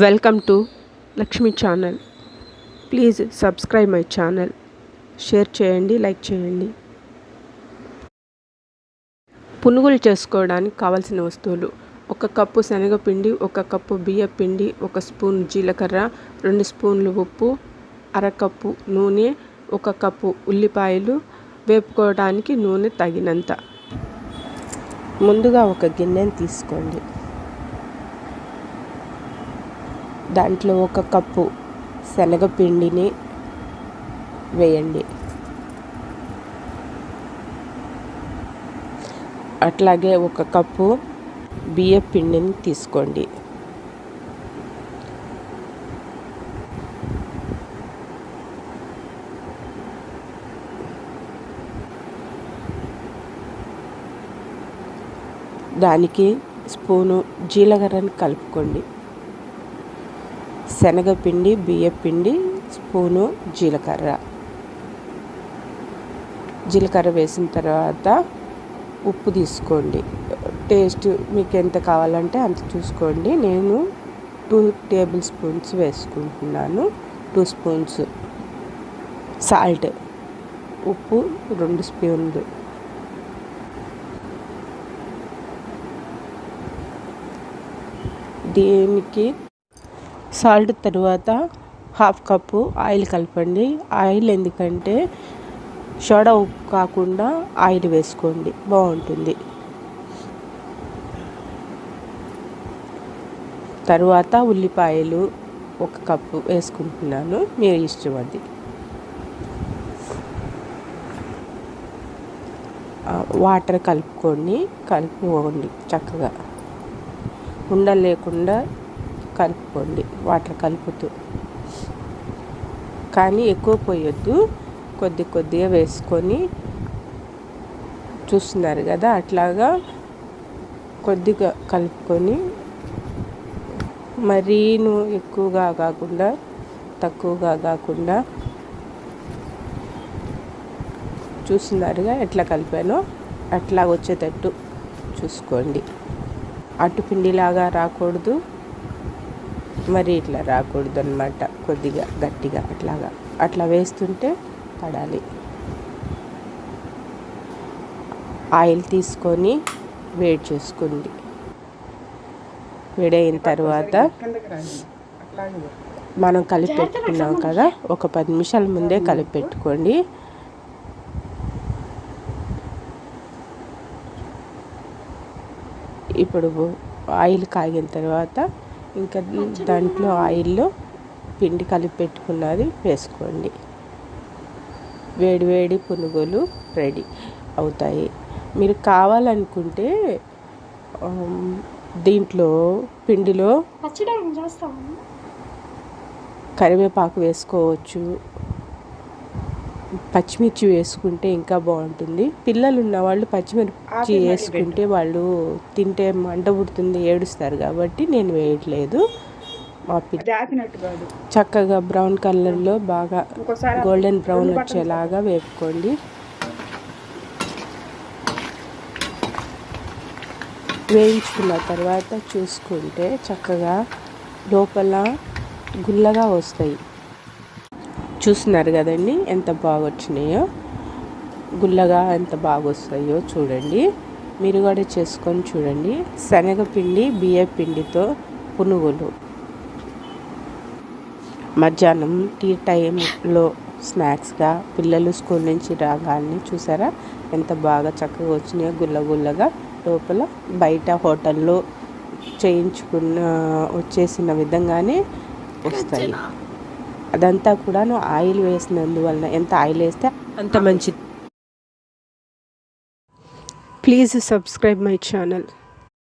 Welcome to Lakshmi channel please subscribe my channel share చేయండి like చేయండి. పునుగులు చేసుకోవడానికి కావాల్సిన వస్తువులు. ఒక కప్పు శనగపిండి ఒక కప్పు బియ్య పిండి ఒక స్పూన్ జీలకర్ర రెండు స్పూన్లు ఉప్పు అరకప్పు నూనె ఒక కప్పు ఉల్లిపాయలు. వేపుకోవడానికి నూనె తగినంత. ముందుగా ఒక గిన్నెని తీసుకోండి. దాంట్లో ఒక కప్పు శనగపిండిని వేయండి. అట్లాగే ఒక కప్పు బియ్య పిండిని తీసుకోండి. దానికి స్పూను జీలకర్రని కలుపుకోండి. శనగపిండి బియ్యపిండి స్పూను జీలకర్ర. జీలకర్ర వేసిన తర్వాత ఉప్పు తీసుకోండి. టేస్ట్ మీకు ఎంత కావాలంటే అంత చూసుకోండి. నేను టూ టేబుల్ స్పూన్స్ వేసుకుంటున్నాను. టూ స్పూన్స్ సాల్ట్ ఉప్పు రెండు స్పూన్లు. దీనికి సాల్ట్ తర్వాత హాఫ్ కప్పు ఆయిల్ కలపండి. ఆయిల్ ఎందుకంటే సోడా ఉప్పు కాకుండా ఆయిల్ వేసుకోండి. బాగుంటుంది. తరువాత ఉల్లిపాయలు ఒక కప్పు వేసుకుంటున్నాను. మీరు ఇష్టం అది వాటర్ కలుపుకొని కలుపుకోండి చక్కగా. ఉండలేకుండా కలుపుకోండి వాటర్ కలుపుతూ. కానీ ఎక్కువ పోయొద్దు కొద్ది కొద్దిగా వేసుకొని చూస్తున్నారు కదా అట్లాగా కొద్దిగా కలుపుకొని మరీను ఎక్కువగా కాకుండా తక్కువగా కాకుండా చూస్తున్నారుగా ఎట్లా కలిపానో అట్లా వచ్చేటట్టు చూసుకోండి. అటుపిండిలాగా రాకూడదు. మరి ఇట్లా రాకూడదు అనమాట కొద్దిగా గట్టిగా అట్లాగా. అట్లా వేస్తుంటే పడాలి. ఆయిల్ తీసుకొని వేడి చేసుకోండి. వేడైన తర్వాత మనం కలిపి పెట్టుకున్నాం కదా ఒక పది నిమిషాల ముందే కలిపి పెట్టుకోండి. ఇప్పుడు ఆయిల్ కాగిన తర్వాత ఇంకా దాంట్లో ఆయిల్లో పిండి కలిపి పెట్టుకున్నది వేసుకోండి. వేడి వేడి పునుగులు రెడీ అవుతాయి. మీరు కావాలనుకుంటే దీంట్లో పిండిలో కరివేపాకు వేసుకోవచ్చు. పచ్చిమిర్చి వేసుకుంటే ఇంకా బాగుంటుంది. పిల్లలు ఉన్న వాళ్ళు పచ్చిమిర్చి వేసుకుంటే వాళ్ళు తింటే మంట పుడుతుంది ఏడుస్తారు కాబట్టి నేను వేయట్లేదు. మా చక్కగా బ్రౌన్ కలర్లో బాగా గోల్డెన్ బ్రౌన్ వచ్చేలాగా వేపుకోండి. వేయించుకున్న తర్వాత చూసుకుంటే చక్కగా లోపల గుల్లగా వస్తాయి. చూస్తున్నారు కదండి ఎంత బాగా వచ్చినాయో గుల్లగా ఎంత బాగా వస్తాయో చూడండి. మీరు కూడా చేసుకొని చూడండి. శనగపిండి బియ్య పిండితో పునుగులు. మధ్యాహ్నం టీ టైంలో స్నాక్స్గా పిల్లలు స్కూల్ నుంచి రాగానే చూసారా? ఎంత బాగా చక్కగా వచ్చినాయో గుల్ల గుల్లగా. లోపల బయట హోటల్లో చేయించుకున్న వచ్చేసిన విధంగానే వస్తాయి. అదంతా కూడాను ఆయిల్ వేసినందువలన ఎంత ఆయిల్ వేస్తే అంత మంచిది. Please subscribe my channel.